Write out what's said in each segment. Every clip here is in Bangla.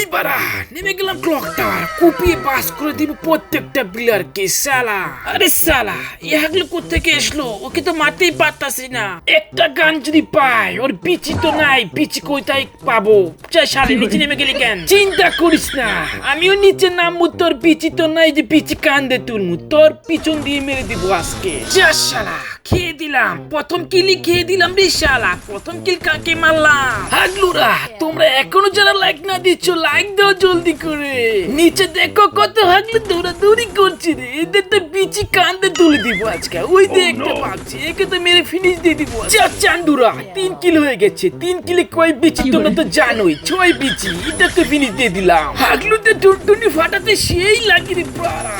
এইবারা নেমে গেলাম ক্লক কুপিয়ে পাস করে দিব প্রত্যেকটা প্লেয়ারকে সালা আরে সালা এ হাগলো কোথেকে আসলো ওকে তো মারতেই পারতাছি না। একটা গান যদি পাই ওর পিচি তো নাই, পিচি কোথায় পাবো? যা সালে নিচে নেমে গেলি কেন? চিন্তা করিস না, আমিও নিচে নামবো, তোর পিচি তো নাই যে পিচি কান্দে তুলমু, তোর পিছন দিয়ে মেরে দিব আজকে। যা শালা, খেয়ে দিলাম। প্রথম কিলি খেয়ে দিলাম রে শালা, প্রথম কিল কাকে মারলাম? হাগলুরা তোমরা এখনও যারা লাইক না দিচ্ছ লাইক দাও জলদি করে। নিচে দেখো কত হাগলু দৌড়াদৌড়ি করছে রে। এদের তো বিচি কান্দে তুলে দিব আজকে। ওই দেখতে পাচ্ছি একে তো মেরে ফিনিশ দিয়ে দিব যা চান্দুরা তিন কিলো হয়ে গেছে। তিন কিলো কয় বিচি তোমরা তো জানোই ছয় বিচি। এটাকে ফিনিশ দিয়ে দিলাম। হাগলুতে টুনটুনি ফাটাতে সেই লাগে রে পাড়া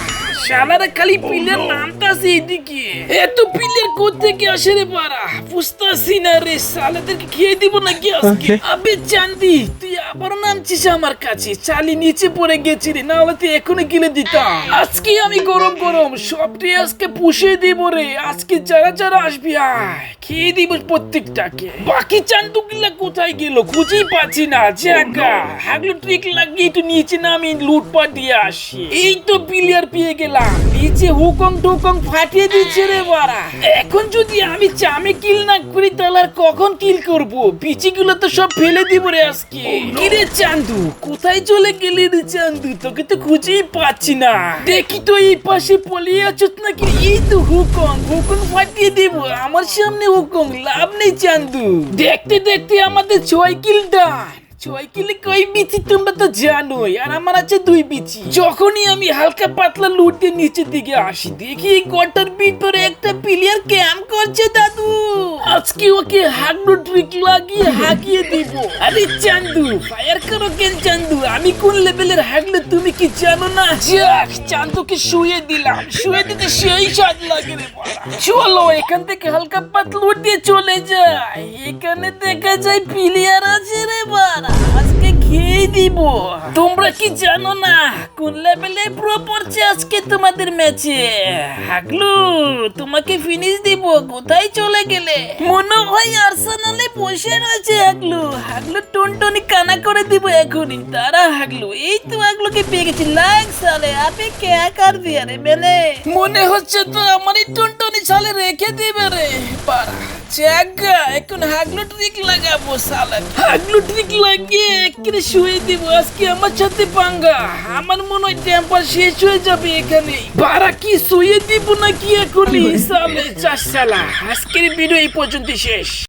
শালারা খালি পিলের নামতাছে এদিকে। এত পিলের কোথেকে আসে রে পারা বুঝতাছি না রে শালাদেরকে খেয়ে দিব নাকি আজকে? আবে চান্দি তুই আবার নামছিস আমার কাছে। চালি নিচে পড়ে না হলে তুই এখনই গিলে দিতাম। আজকে আমি গরম গরম সবটাই আজকে পুষে দিব রে। আজকে যারা যারা আসবি, আয়, খেয়ে দিব প্রত্যেকটাকে। বাকি চান্দুগুলা কোথায় গেল খুঁজেই পাচ্ছি না জায়গা হাগলো ট্রিক লাগিয়ে একটু নিচে নামি, লুটপাট দিয়ে আসি। এই তো প্লেয়ার পেয়ে গেলাম। নিচে হুকং টুকং ফাটিয়ে দিচ্ছে রে বাড়া। এখন যদি আমি চামে কিল না করি, তাহলে আর কখন কিল করব? পিচিগুলো তো সব ফেলে দিব রে আজকে। কি রে চান্দু, কোথায় চলে গেলি রে চান্দু? তোকে তো খুঁজেই পাচ্ছি না। দেখি তো এই পাশে পলিয়ে আছিস নাকি? এই তো হুকং হুকং ফাটিয়ে দেব। আমার সামনে হুকং লাভ নেই চান্দু। দেখতে দেখতে আমাদের ছয় কিলটা ছয় কিলে বিচি তোমরা তো জানোই, আর আমার আছে দুই বিচি। যখনই আমি হালকা পাতলা লুট দিয়ে নিচের দিকে আসি, দেখি এই ভিতরে একটা প্লেয়ার ক্যাম্প করছে, দাদু। আজকে ওকে হাগলো ট্রিক লাগিয়ে হাঁকিয়ে দিব। আরে চান্দু, ফায়ার করো কেন চান্দু? আমি কোন লেভেলের হাগলো তুমি কি জানো না? যাক, চান্দুকে শুয়ে দিলাম। শুয়ে দিতে সেই স্বাদ লাগে রে চলো, এখান থেকে হালকা পাতলা দিয়ে চলে যায় এখানে দেখা যায় প্লেয়ার আছে রে বাড়া। আজকে খেয়ে দিব তোমরা কি জানো না কোন লেভেলে প্রো পড়ছে আজকে তোমাদের ম্যাচে হাগলু, তোমাকে ফিনিশ দিব, কোথায় চলে গেলে? মনে হয় আর্সেনালে বসে রয়েছে, হাগলু। হাগলু টুনটুনি কানা করে দিব এখনই। তারা হাগলু, এই তো হাগলুকে পেয়ে গেছি। লাগ সালে, আপনি কে কার দিয়ে রে মেলে মনে হচ্ছে তো আমারই টনটনি সালে রেখে দিবে রে। জাগা, এখন হাগলু ট্রিক লাগাবো, সালা। হাগলু ট্রিক লাগিয়ে একেবারে শুয়ে দিব, আজকে আমার সাথে পাঙ্গা। আমার মনে হয় টেম্পার শেষ হয়ে যাবে এখানে। বারা কি শুয়ে দিব নাকি এখনই, সালে চাষ সালা। আজকের ভিডিও এই পর্যন্ত শেষ।